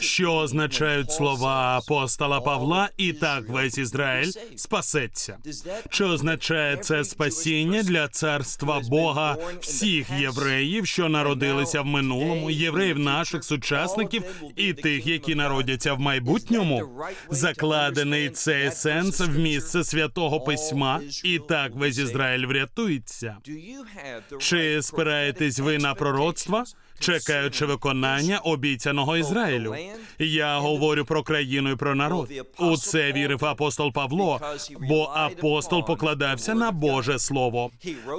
Що означають слова апостола Павла і так весь Ізраїль спасеться? Чи означає це спасіння для царства Бога всіх євреїв, що народилися в минулому, євреїв наших сучасників і тих, які народяться в майбутньому? Закладений цей сенс в місце святого письма, і так весь Ізраїль врятується. Чи спираєтесь ви на пророцтва? Чекаючи виконання обіцяного Ізраїлю, я говорю про країну і про народ. У це вірив апостол Павло, бо апостол покладався на Боже Слово.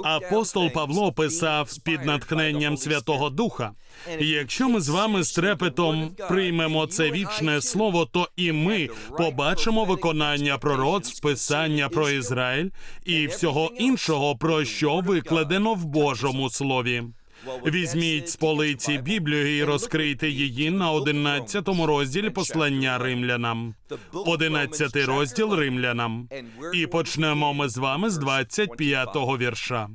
Апостол Павло писав під натхненням Святого Духа. Якщо ми з вами з трепетом приймемо це вічне слово, то і ми побачимо виконання пророцтв, писання про Ізраїль і всього іншого, про що викладено в Божому слові. Візьміть з полиці Біблію і розкрийте її на 11 розділі послання римлянам. 11 розділ римлянам. І почнемо ми з вами з 25-го вірша.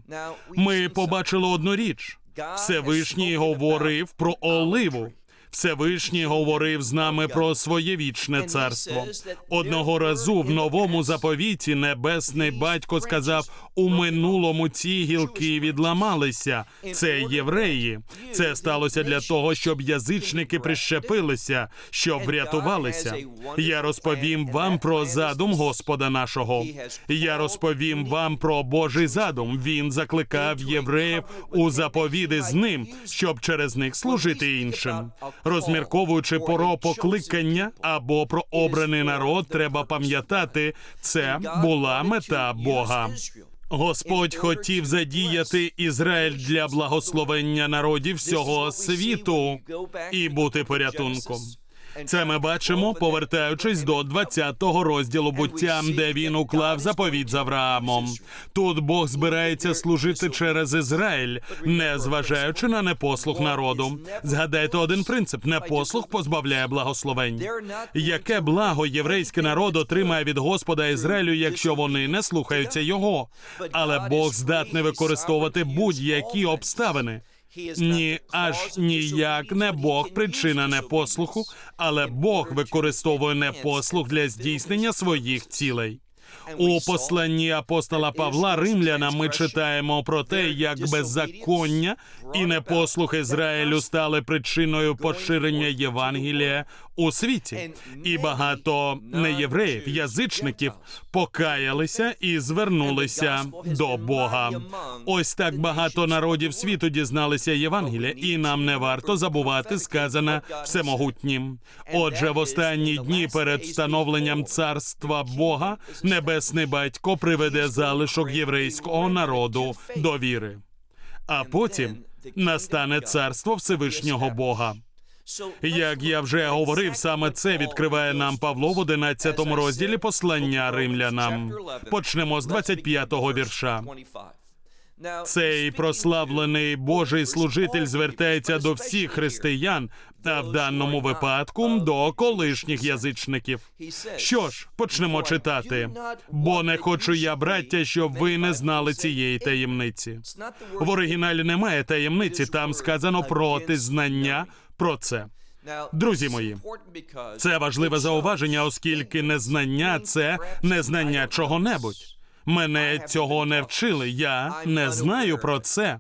Ми побачили одну річ. Всевишній говорив про оливу. Всевишній говорив з нами про своє вічне царство. Одного разу в новому заповіті небесний батько сказав: у минулому ці гілки відламалися. Це євреї. Це сталося для того, щоб язичники прищепилися, щоб врятувалися. Я розповім вам про задум Господа нашого. Я розповім вам про Божий задум. Він закликав євреїв у заповіди з ним, щоб через них служити іншим. Розмірковуючи про покликання або про обраний народ, треба пам'ятати, це була мета Бога. Господь хотів задіяти Ізраїль для благословення народів всього світу і бути порятунком. Це ми бачимо, повертаючись до 20-го розділу буття, де він уклав заповідь з Авраамом. Тут Бог збирається служити через Ізраїль, не зважаючи на непослух народу. Згадайте один принцип: непослух позбавляє благословень. Яке благо єврейський народ отримає від Господа Ізраїлю, якщо вони не слухаються його? Але Бог здатний використовувати будь-які обставини. Ні, аж ніяк не Бог причина непослуху, але Бог використовує непослух для здійснення своїх цілей. У посланні апостола Павла Римлянам ми читаємо про те, як беззаконня і непослух Ізраїлю стали причиною поширення Євангелія у світі, і багато неєвреїв, язичників покаялися і звернулися до Бога. Ось так багато народів світу дізналися Євангелія, і нам не варто забувати сказане всемогутнім. Отже, в останні дні перед встановленням царства Бога небесний батько приведе залишок єврейського народу до віри, а потім настане царство Всевишнього Бога. Як я вже говорив, саме це відкриває нам Павло в 11 розділі послання римлянам. Почнемо з 25-го вірша. Цей прославлений Божий служитель звертається до всіх християн, а в даному випадку до колишніх язичників. Що ж, почнемо читати. Бо не хочу я, браття, щоб ви не знали цієї таємниці. В оригіналі немає таємниці, там сказано проти знання про це. Друзі мої, це важливе зауваження, оскільки незнання це незнання чого-небудь. Мене цього не вчили. Я не знаю про це.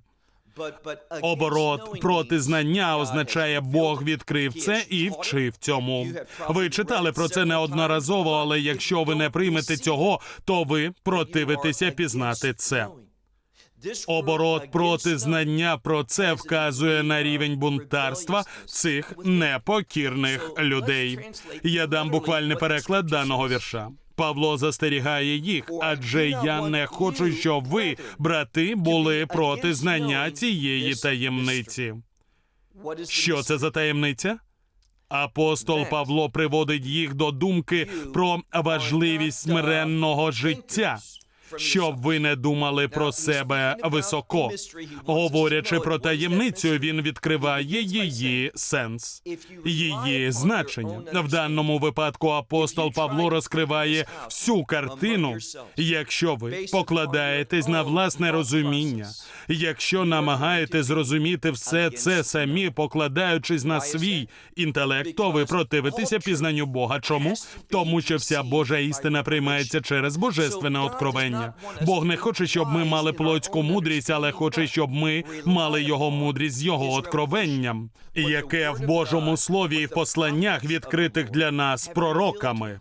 Оборот проти знання означає, Бог відкрив це і вчив цьому. Ви читали про це неодноразово, але якщо ви не приймете цього, то ви противитеся пізнати це. Оборот проти знання про це вказує на рівень бунтарства цих непокірних людей. Я дам буквальний переклад даного вірша. Павло застерігає їх, адже я не хочу, щоб ви, брати, були проти знання цієї таємниці. Що це за таємниця? Апостол Павло приводить їх до думки про важливість смиренного життя. Щоб ви не думали про себе високо. Говорячи про таємницю, він відкриває її сенс, її значення. В даному випадку апостол Павло розкриває всю картину. Якщо ви покладаєтесь на власне розуміння, якщо намагаєтесь зрозуміти все це самі, покладаючись на свій інтелект, то ви противитеся пізнанню Бога. Чому? Тому що вся Божа істина приймається через божественне откровення. Бог не хоче, щоб ми мали плотську мудрість, але хоче, щоб ми мали його мудрість з його откровенням, яке в Божому слові і в посланнях відкритих для нас пророками.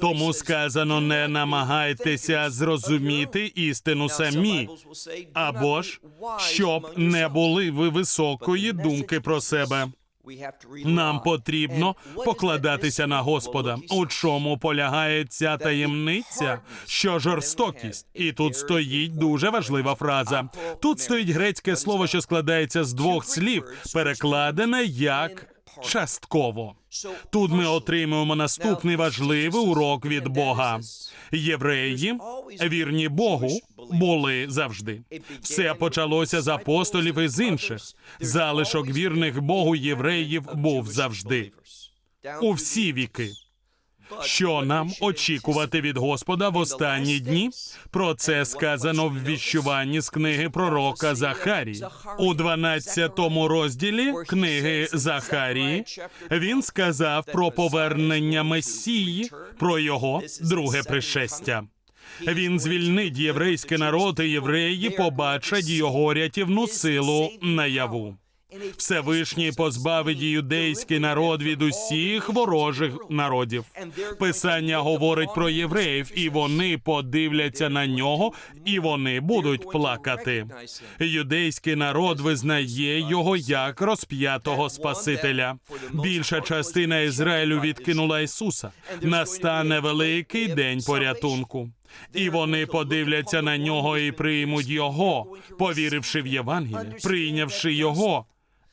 Тому сказано, не намагайтеся зрозуміти істину самі, або ж щоб не були ви високої думки про себе. Нам потрібно покладатися на Господа. У чому полягає ця таємниця? Що жорстокість? І тут стоїть дуже важлива фраза. Тут стоїть грецьке слово, що складається з двох слів, перекладене як частково. Тут ми отримуємо наступний важливий урок від Бога. Євреї, вірні Богу, були завжди. Все почалося з апостолів і з інших. Залишок вірних Богу євреїв був завжди. У всі віки. Що нам очікувати від Господа в останні дні? Про це сказано в віщуванні з книги пророка Захарії. У 12 розділі книги Захарії він сказав про повернення Месії, про його друге пришестя. Він звільнить єврейський народ, і євреї побачать його рятівну силу наяву. Всевишній позбавить юдейський народ від усіх ворожих народів. Писання говорить про євреїв, і вони подивляться на нього, і вони будуть плакати. Юдейський народ визнає його як розп'ятого Спасителя. Більша частина Ізраїлю відкинула Ісуса. Настане великий день порятунку. І вони подивляться на нього і приймуть його, повіривши в Євангеліє, прийнявши його.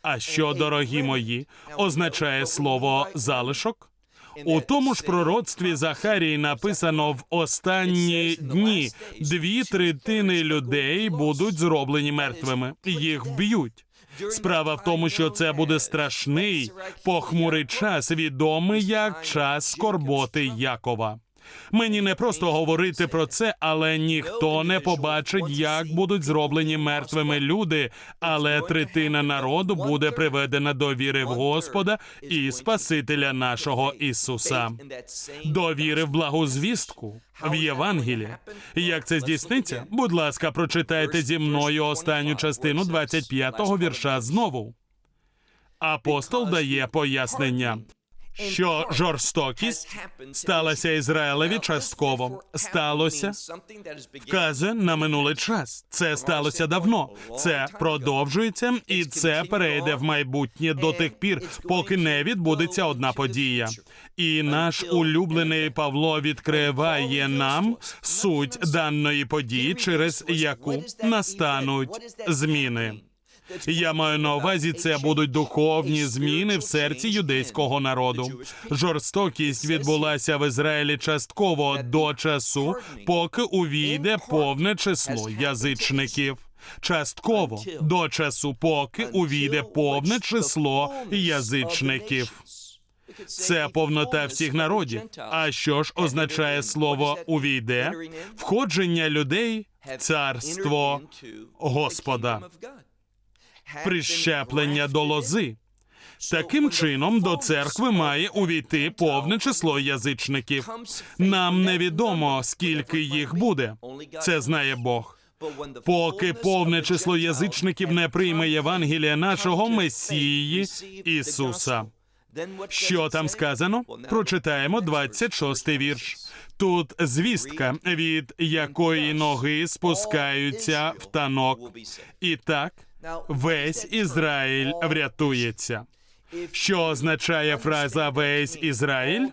А що, дорогі мої, означає слово залишок? У тому ж пророцтві Захарії написано в останні дні дві третини людей будуть зроблені мертвими. Їх вб'ють. Справа в тому, що це буде страшний похмурий час, відомий як час скорботи Якова. Мені не просто говорити про це, але ніхто не побачить, як будуть зроблені мертвими люди. Але третина народу буде приведена до віри в Господа і Спасителя нашого Ісуса. До віри в благу звістку в Євангелії. Як це здійсниться? Будь ласка, прочитайте зі мною останню частину 25-го вірша знову. Апостол дає пояснення що жорстокість сталася Ізраїлеві частково. Сталося вказує на минулий час. Це сталося давно. Це продовжується, і це перейде в майбутнє до тих пір, поки не відбудеться одна подія. І наш улюблений Павло відкриває нам суть даної події, через яку настануть зміни. Я маю на увазі, це будуть духовні зміни в серці юдейського народу. Жорстокість відбулася в Ізраїлі частково до часу, поки увійде повне число язичників. Частково до часу, поки увійде повне число язичників. Це повнота всіх народів. А що ж означає слово увійде? Входження людей в царство Господа прищеплення до лози. Таким чином до церкви має увійти повне число язичників. Нам невідомо скільки їх буде. Це знає Бог. Поки повне число язичників не прийме Євангелія нашого Месії Ісуса. Що там сказано? Прочитаємо 26-й вірш. Тут звістка, від якої ноги спускаються в танок. І так весь Ізраїль врятується. Що означає фраза весь Ізраїль?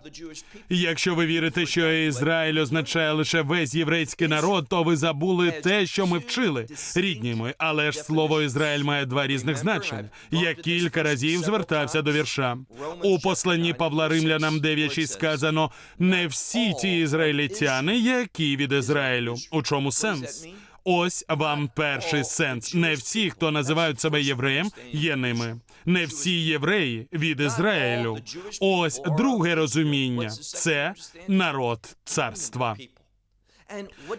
Якщо ви вірите, що Ізраїль означає лише весь єврейський народ, то ви забули те, що ми вчили, рідні ми. Але ж слово Ізраїль має два різних значення. Я кілька разів звертався до вірша. У посланні Павла Римлянам 9.6 сказано: не всі ті ізраїльтяни, які від Ізраїлю. У чому сенс? Ось вам перший сенс. Не всі, хто називають себе євреєм, є ними. Не всі євреї від Ізраїлю. Ось друге розуміння це народ царства.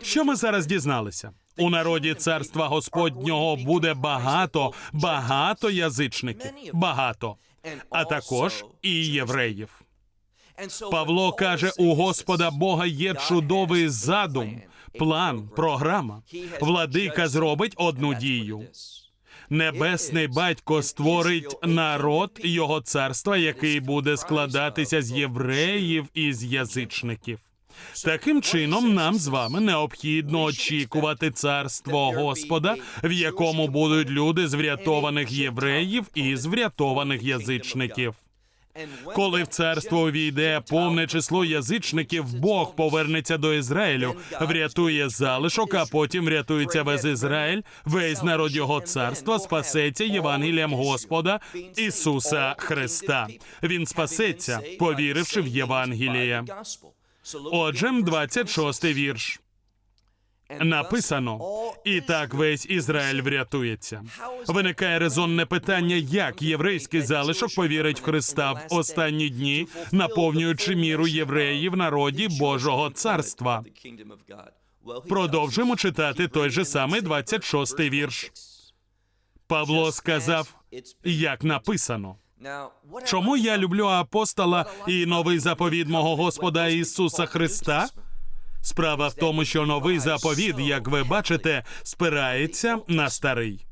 Що ми зараз дізналися? У народі царства Господнього буде багато, багато язичників, багато, а також і євреїв. Павло каже: у Господа Бога є чудовий задум, план, програма. Владика зробить одну дію. Небесний батько створить народ його царства, який буде складатися з євреїв і з язичників. Таким чином, нам з вами необхідно очікувати царство Господа, в якому будуть люди з врятованих євреїв і з врятованих язичників. Коли в царство увійде повне число язичників, Бог повернеться до Ізраїлю, врятує залишок, а потім врятується весь Ізраїль, весь народ його царства спасеться Євангелієм Господа Ісуса Христа. Він спасеться, повіривши в Євангеліє. Отже, 26-й вірш. Написано, і так весь Ізраїль врятується. Виникає резонне питання, як єврейський залишок повірить в Христа в останні дні, наповнюючи міру євреїв в народі Божого царства. Продовжимо читати той же самий 26-й вірш. Павло сказав, як написано. Чому я люблю апостола і новий заповіт мого Господа Ісуса Христа? Справа в тому, що новий заповіт, як ви бачите, спирається на старий.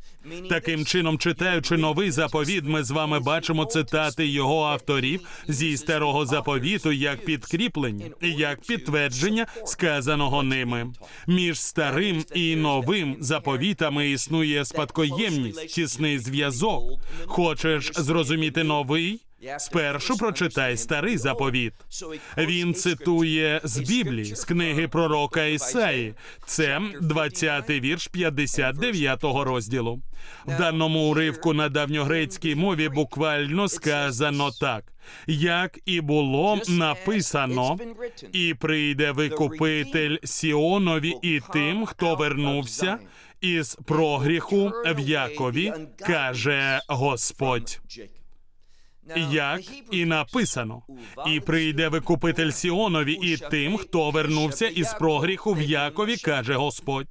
Таким чином, читаючи новий заповіт, ми з вами бачимо цитати його авторів зі старого заповіту як підкріплення, як підтвердження сказаного ними. Між старим і новим заповітами існує спадкоємність, тісний зв'язок. Хочеш зрозуміти новий? Спершу прочитай старий заповіт. Він цитує з Біблії, з книги пророка Ісаї. Це 20-й вірш 59-го розділу. В даному уривку на давньогрецькій мові буквально сказано так: як і було написано, і прийде викупитель Сіонові і тим, хто вернувся із прогріху в Якові, каже Господь. Як і написано, і прийде викупитель Сіонові і тим, хто вернувся із прогріху в Якові, каже Господь.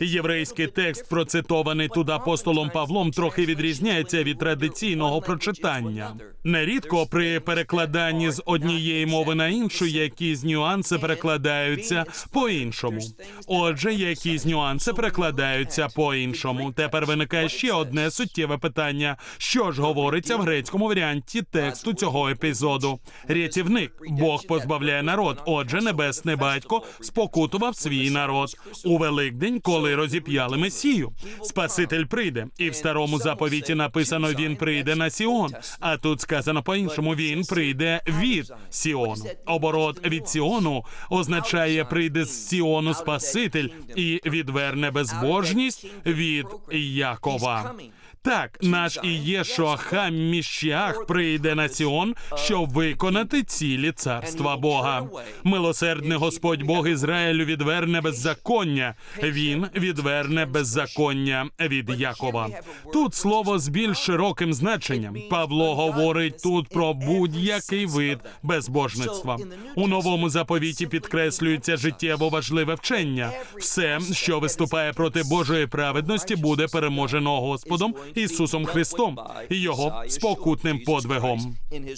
Єврейський текст, процитований тут апостолом Павлом, трохи відрізняється від традиційного прочитання. Нерідко при перекладанні з однієї мови на іншу якісь нюанси перекладаються по-іншому. Отже, якісь нюанси перекладаються по-іншому. Тепер виникає ще одне суттєве питання: що ж говориться в грецькому варіанті тексту цього епізоду? Рятівник Бог позбавляє народ. Отже, небесний батько спокутував свій народ у Великдень, коли розіп'яли Месію. Спаситель прийде, і в старому заповіті написано: Він прийде на Сіон. А тут сказано по-іншому: він прийде від Сіону. Оборот від Сіону означає прийде з Сіону Спаситель і відверне безбожність від Якова. Так, наш Ієшуаха Міщах прийде на Сіон, щоб виконати цілі царства Бога. Милосердний Господь Бог Ізраїлю відверне беззаконня. Він відверне беззаконня від Якова. Тут слово з більш широким значенням. Павло говорить тут про будь-який вид безбожництва. У новому заповіті підкреслюється життєво важливе вчення. Все, що виступає проти Божої праведності, буде переможено Господом Ісусом Христом і його спокутним подвигом.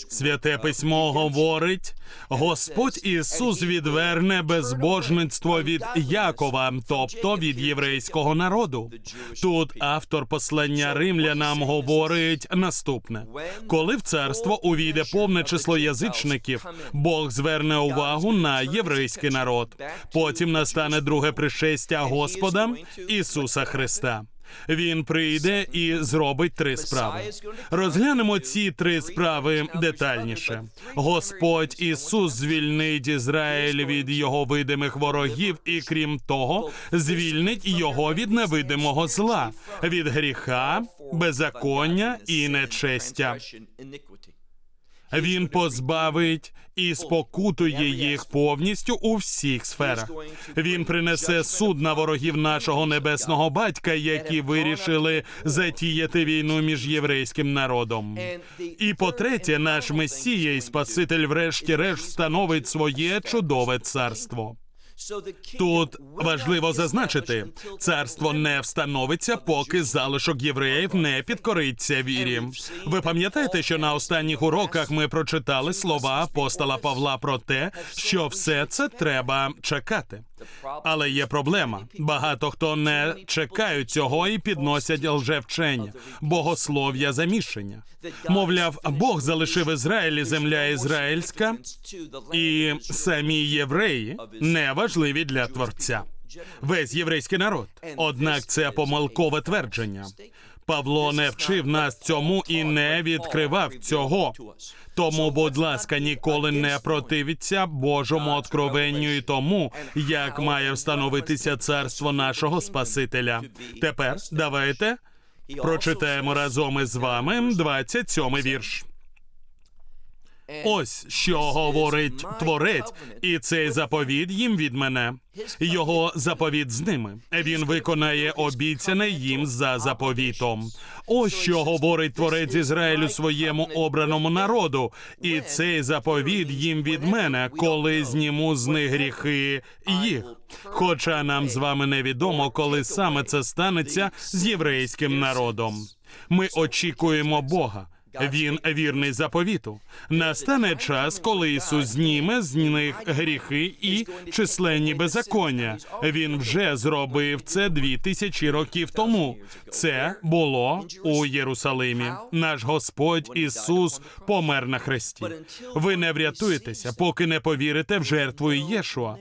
Святе письмо говорить: Господь Ісус відверне безбожництво від Якова, тобто від єврейського народу. Тут автор послання римлянам говорить наступне: коли в царство увійде повне число язичників, Бог зверне увагу на єврейський народ. Потім настане друге пришестя Господа Ісуса Христа. Він прийде і зробить три справи. Розглянемо ці три справи детальніше. Господь Ісус звільнить Ізраїль від його видимих ворогів, і крім того, звільнить його від невидимого зла, від гріха, беззаконня і нечестя. Він позбавить і спокутує їх повністю у всіх сферах. Він принесе суд на ворогів нашого небесного батька, які вирішили затіяти війну між єврейським народом. І по-третє, наш Месія і Спаситель, врешті-решт, встановить своє чудове царство. Тут важливо зазначити, царство не встановиться, поки залишок євреїв не підкориться вірі. Ви пам'ятаєте, що на останніх уроках ми прочитали слова апостола Павла про те, що все це треба чекати. Але є проблема. Багато хто не чекають цього і підносять лжевчення, богослов'я заміщення. Мовляв, Бог залишив Ізраїль, земля ізраїльська, і самі євреї не важливі для творця. Весь єврейський народ. Однак це помилкове твердження. Павло не вчив нас цьому і не відкривав цього. Тому, будь ласка, ніколи не противіться Божому откровенню і тому, як має встановитися царство нашого Спасителя. Тепер давайте прочитаємо разом із вами 27-й вірш. Ось що говорить творець, і цей заповіт їм від мене. Його заповіт з ними. Він виконає обіцяне їм за заповітом. Ось що говорить творець Ізраїлю своєму обраному народу, і цей заповіт їм від мене, коли зніму з них гріхи їх. Хоча нам з вами невідомо, коли саме це станеться з єврейським народом. Ми очікуємо Бога. Він вірний заповіту. Настане час, коли Ісус зніме з них гріхи і численні беззаконня. Він вже зробив це дві тисячі років тому. Це було у Єрусалимі. Наш Господь Ісус помер на хресті. Ви не врятуєтеся, поки не повірите в жертву Єшуа.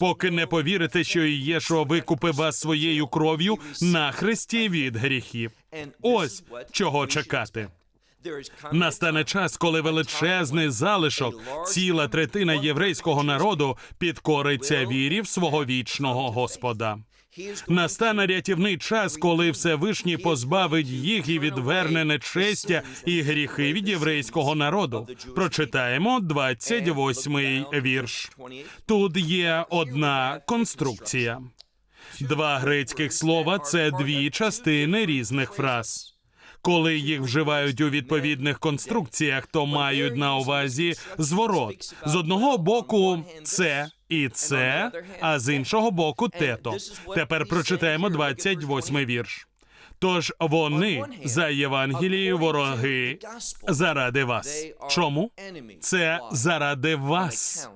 Поки не повірите, що Єшуа викупив вас своєю кров'ю на хресті від гріхів. Ось чого чекати. Настане час, коли величезний залишок, ціла третина єврейського народу підкориться вірі в свого вічного Господа. Настане рятівний час, коли Всевишній позбавить їх і відверне нечестя і гріхи від єврейського народу. Прочитаємо 28-й вірш. Тут є одна конструкція. Два грецьких слова це дві частини різних фраз. Коли їх вживають у відповідних конструкціях, то мають на увазі зворот з одного боку це і це, а з іншого боку тето. Тепер прочитаємо 28-й вірш. Тож вони за Євангелією вороги заради вас. Чому? Це заради вас.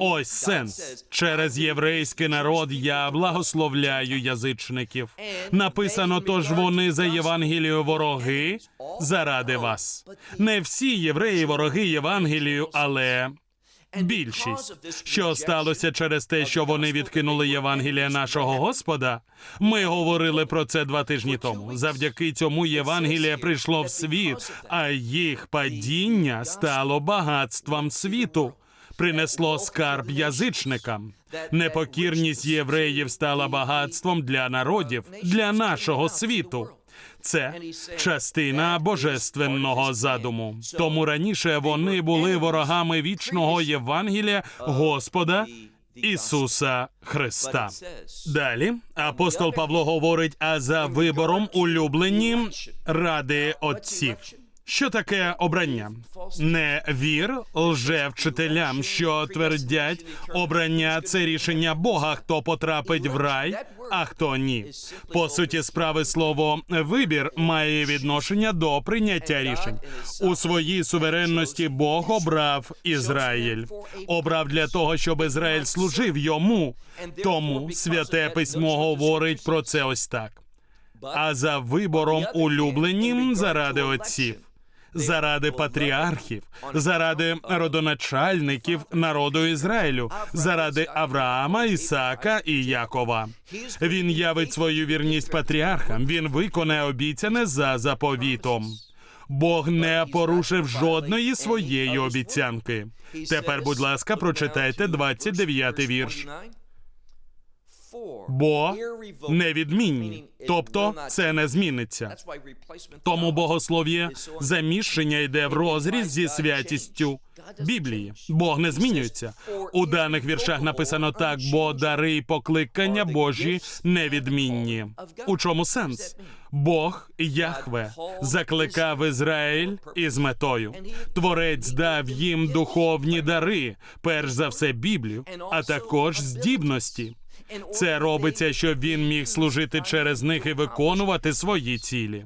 Ось сенс. Через єврейський народ я благословляю язичників. Написано, тож вони за Євангелію вороги заради вас. Не всі євреї вороги Євангелію, але більшість. Що сталося через те, що вони відкинули Євангелія нашого Господа? Ми говорили про це два тижні тому. Завдяки цьому Євангеліє прийшло в світ, а їх падіння стало багатством світу принесло скарб язичникам. Непокірність євреїв стала багатством для народів, для нашого світу. Це частина божественного задуму. Тому раніше вони були ворогами вічного Євангелія Господа Ісуса Христа. Далі апостол Павло говорить: а за вибором улюблені ради отців. Що таке обрання? Не вір лжевчителям, що твердять, обрання це рішення Бога, хто потрапить в рай, а хто ні. По суті, справи слово вибір має відношення до прийняття рішень. У своїй суверенності Бог обрав Ізраїль, обрав для того, щоб Ізраїль служив йому. Тому святе письмо говорить про це ось так. А за вибором улюбленім заради отців. Заради патріархів, заради родоначальників народу Ізраїлю, заради Авраама, Ісаака і Якова. Він явить свою вірність патріархам. Він виконає обіцяне за заповітом. Бог не порушив жодної своєї обіцянки. Тепер, будь ласка, прочитайте 29 вірш. Бо невідмінні, тобто це не зміниться. Тому богослов'я заміщення йде в розріз зі святістю Біблії. Бог не змінюється. У даних віршах написано так, бо дари й покликання Божі невідмінні. У чому сенс? Бог Яхве закликав Ізраїль із метою. Творець дав їм духовні дари, перш за все Біблію, а також здібності. Це робиться, щоб він міг служити через них і виконувати свої цілі.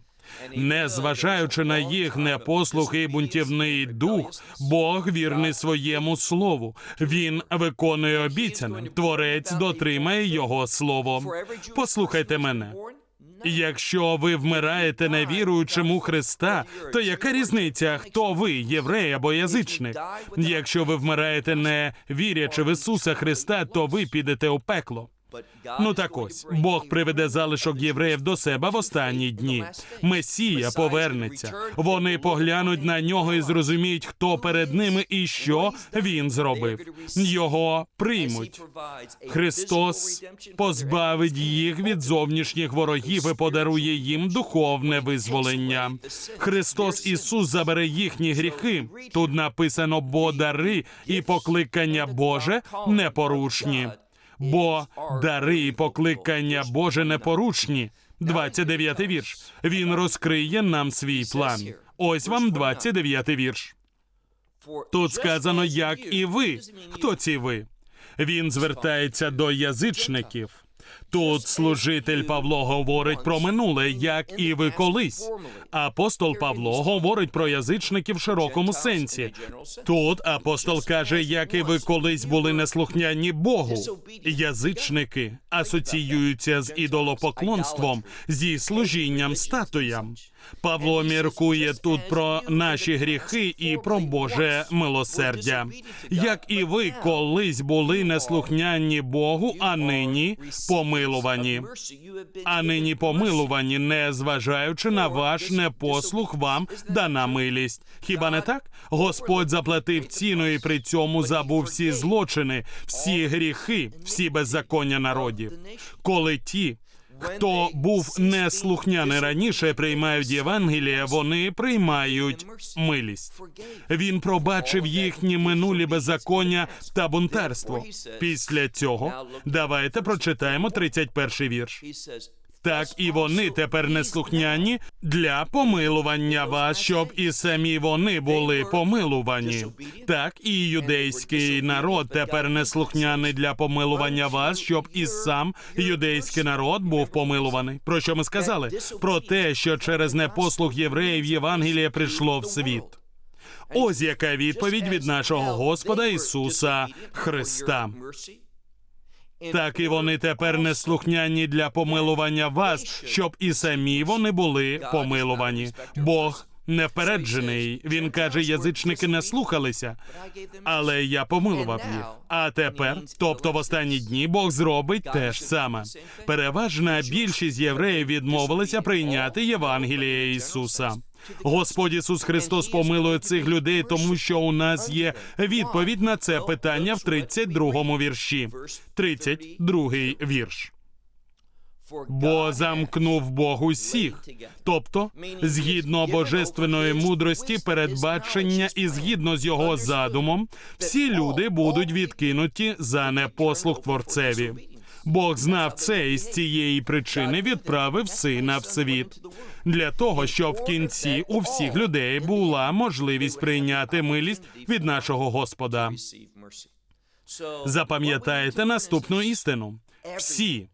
Незважаючи на їх непослух і бунтівний дух, Бог вірний своєму слову. Він виконує обіцяне. Творець дотримає його слово. Послухайте мене. Якщо ви вмираєте не віруючим у Христа, то яка різниця, хто ви, єврей або язичник? Якщо ви вмираєте не вірячи в Ісуса Христа, то ви підете у пекло. Ну так ось Бог приведе залишок євреїв до себе в останні дні. Месія повернеться. Вони поглянуть на нього і зрозуміють, хто перед ними і що він зробив. Його приймуть. Христос позбавить їх від зовнішніх ворогів і подарує їм духовне визволення. Христос Ісус забере їхні гріхи. Тут написано бо дари і покликання Боже непорушні. Бо дари і покликання Боже непорушні. 29 вірш. Він розкриє нам свій план. Ось вам 29 вірш. Тут сказано, як і ви. Хто ці ви? Він звертається до язичників. Тут служитель Павло говорить про минуле, як і ви колись. Апостол Павло говорить про язичників в широкому сенсі. Тут апостол каже, як і ви колись були неслухняні Богу. Язичники асоціюються з ідолопоклонством, зі служінням статуям. Павло міркує тут про наші гріхи і про Боже милосердя. Як і ви колись були неслухняні Богу, а нині помилувані. А нині помилувані, не зважаючи на ваш непослух, вам дана милість. Хіба не так? Господь заплатив ціну і при цьому забув всі злочини, всі гріхи, всі беззаконня народів. Коли ті, хто був неслухняний раніше, приймають Євангеліє, вони приймають милість. Він пробачив їхні минулі беззаконня та бунтарство. Після цього давайте прочитаємо 31 вірш. Так і вони тепер неслухняні для помилування вас, щоб і самі вони були помилувані. Так і юдейський народ тепер неслухняний для помилування вас, щоб і сам юдейський народ був помилуваний. Про що ми сказали? Про те, що через непослух євреїв Євангеліє прийшло в світ. Ось яка відповідь від нашого Господа Ісуса Христа. Так і вони тепер неслухняні для помилування вас, щоб і самі вони були помилувані. Бог непереджений. Він каже, язичники не слухалися, але я помилував їх. А тепер, тобто в останні дні, Бог зробить те ж саме. Переважна більшість євреїв відмовилися прийняти Євангеліє Ісуса. Господь Ісус Христос помилує цих людей, тому що у нас є відповідь на це питання в 32-му вірші. 32-й вірш. Бо замкнув Бог усіх, тобто згідно божественної мудрості, передбачення і згідно з його задумом, всі люди будуть відкинуті за непослух творцеві. Бог знав це і з цієї причини відправив сина в світ для того, щоб в кінці у всіх людей була можливість прийняти милість від нашого Господа. Запам'ятайте наступну істину: всі.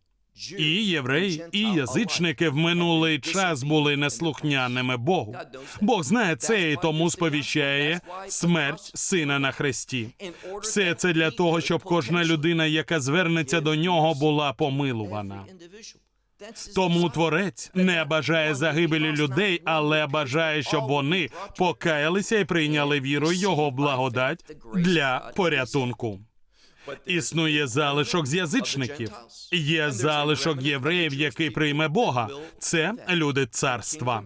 І євреї, і язичники в минулий час були неслухняними Богу. Бог знає це і тому сповіщає смерть сина на хресті. Все це для того, щоб кожна людина, яка звернеться до нього, була помилувана. Тому творець не бажає загибелі людей, але бажає, щоб вони покаялися і прийняли віру його благодать для порятунку. Існує залишок з язичників. Є залишок євреїв, який прийме Бога. Це люди царства.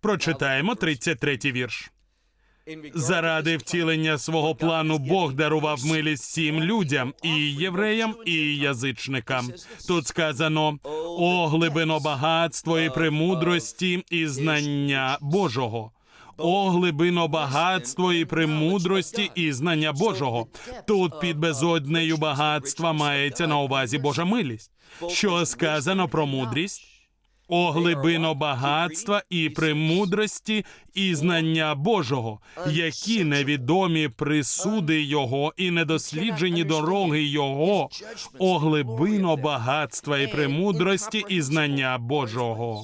Прочитаємо 33-й вірш. Заради втілення свого плану Бог дарував милість всім людям, і євреям, і язичникам. Тут сказано о глибино багатство і премудрості і знання Божого. О глибино багатство і премудрості і знання Божого. Тут під безоднею багатства мається на увазі Божа милість. Що сказано про мудрість? О глибино багатства і премудрості і знання Божого, які невідомі присуди Його і недосліджені дороги Його, о глибино багатства і премудрості і знання Божого.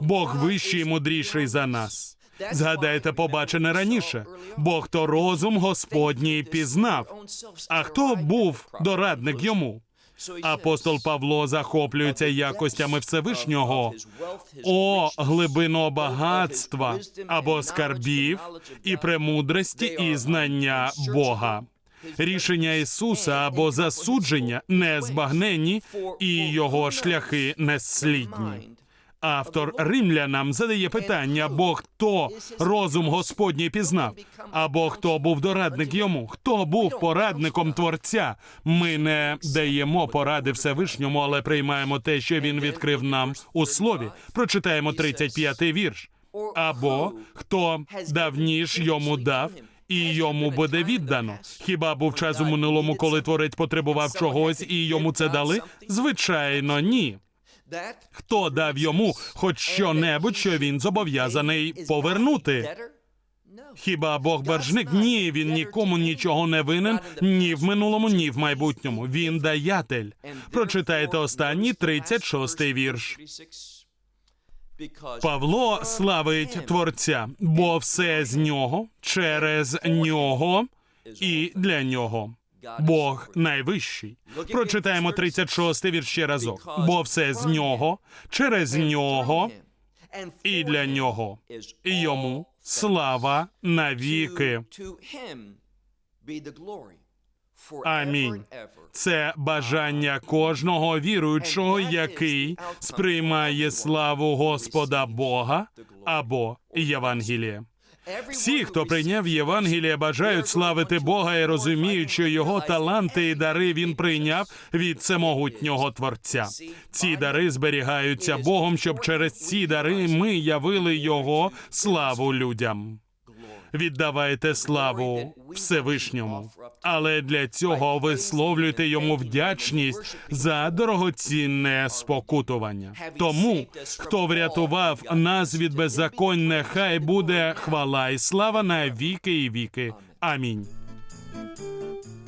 Бог вищий і мудріший за нас. Згадайте, побачене раніше. Бог то розум Господній пізнав. А хто був дорадник йому? Апостол Павло захоплюється якостями Всевишнього. О, глибино багатства або скарбів і премудрості і знання Бога. Рішення Ісуса або засудження не збагнені, і його шляхи неслідні. Автор римлянам задає питання: або хто розум Господній пізнав, або хто був дорадник йому, хто був порадником Творця. Ми не даємо поради Всевишньому, але приймаємо те, що він відкрив нам у слові. Прочитаємо 35-й вірш. Або хто давніш йому дав. І йому буде віддано. Хіба був час у минулому, коли творець потребував чогось, і йому це дали? Звичайно, ні. Хто дав йому хоч що-небудь, що він зобов'язаний повернути? Хіба Бог боржник? Ні, він нікому нічого не винен ні в минулому, ні в майбутньому. Він даятель. Прочитайте останній 36-й вірш. Павло славить Творця, бо все з нього, через нього і для нього. Бог найвищий. Прочитаємо 36-й вірш ще разок. Бо все з нього, через нього і для нього. І йому слава навіки. Амінь. Це бажання кожного віруючого, який сприймає славу Господа Бога або Євангеліє. Всі, хто прийняв Євангеліє, бажають славити Бога і розуміють, що його таланти і дари він прийняв від всемогутнього Творця. Ці дари зберігаються Богом, щоб через ці дари ми явили Його славу людям. Віддавайте славу Всевишньому, але для цього висловлюйте йому вдячність за дорогоцінне спокутування. Тому, хто врятував нас від беззаконь, нехай буде хвала і слава на віки і віки. Амінь.